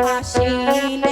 আসিলে।